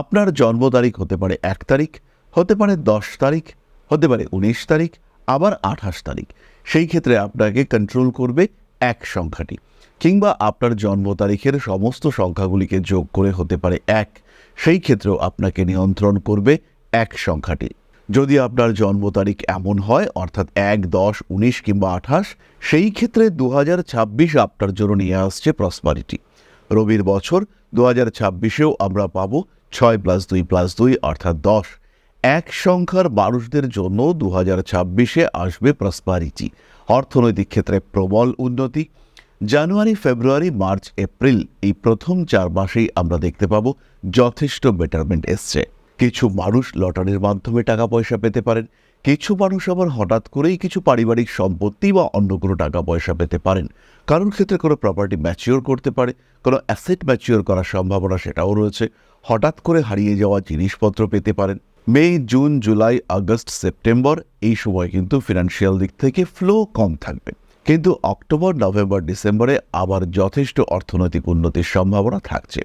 আপনার জন্ম তারিখ হতে পারে এক তারিখ, হতে পারে দশ তারিখ, হতে পারে উনিশ তারিখ, আবার আঠাশ তারিখ। সেই ক্ষেত্রে আপনাকে কন্ট্রোল করবে এক সংখ্যাটি। কিংবা আপনার জন্ম তারিখের সমস্ত সংখ্যাগুলিকে যোগ করে হতে পারে এক। সেই ক্ষেত্রেও আপনাকে নিয়ন্ত্রণ করবে এক সংখ্যাটি। যদি আপনার জন্ম তারিখ এমন হয়, অর্থাৎ এক, দশ, উনিশ কিংবা আঠাশ, সেই ক্ষেত্রে দু ছাব্বিশ আপনার জন্য নিয়ে আসছে প্রসপারিটি রবির বছর দু হাজার ছাব্বিশেও আমরা পাবো ছয় প্লাস দুই প্লাস দুই অর্থাৎ দশ। এক সংখ্যার মানুষদের জন্য দু হাজার ছাব্বিশে আসবে প্রসপারিটি অর্থনৈতিক ক্ষেত্রে প্রবল উন্নতি। জানুয়ারি, ফেব্রুয়ারি, মার্চ, এপ্রিল এই প্রথম চার মাসেই আমরা দেখতে পাব যথেষ্ট বেটারমেন্ট এসছে। কিছু মানুষ লটারির মাধ্যমে টাকা পয়সা পেতে পারেন, কিছু মানুষ আবার হঠাৎ করেই কিছু পারিবারিক সম্পত্তি বা অন্য কোনো টাকা পয়সা পেতে পারেন। কারণ ক্ষেত্রে কোনো প্রপার্টি ম্যাচিওর করতে পারে, কোনো অ্যাসেট ম্যাচিওর করার সম্ভাবনা সেটাও রয়েছে। হঠাৎ করে হারিয়ে যাওয়া জিনিসপত্র পেতে পারেন। May, June, July, August, September এই সময় কিন্তু ফিনান্সিয়াল দিক থেকে ফ্লো কম থাকবে। কিন্তু অক্টোবর, নভেম্বর, ডিসেম্বরে আবার যথেষ্ট অর্থনৈতিক উন্নতির সম্ভাবনা থাকছে।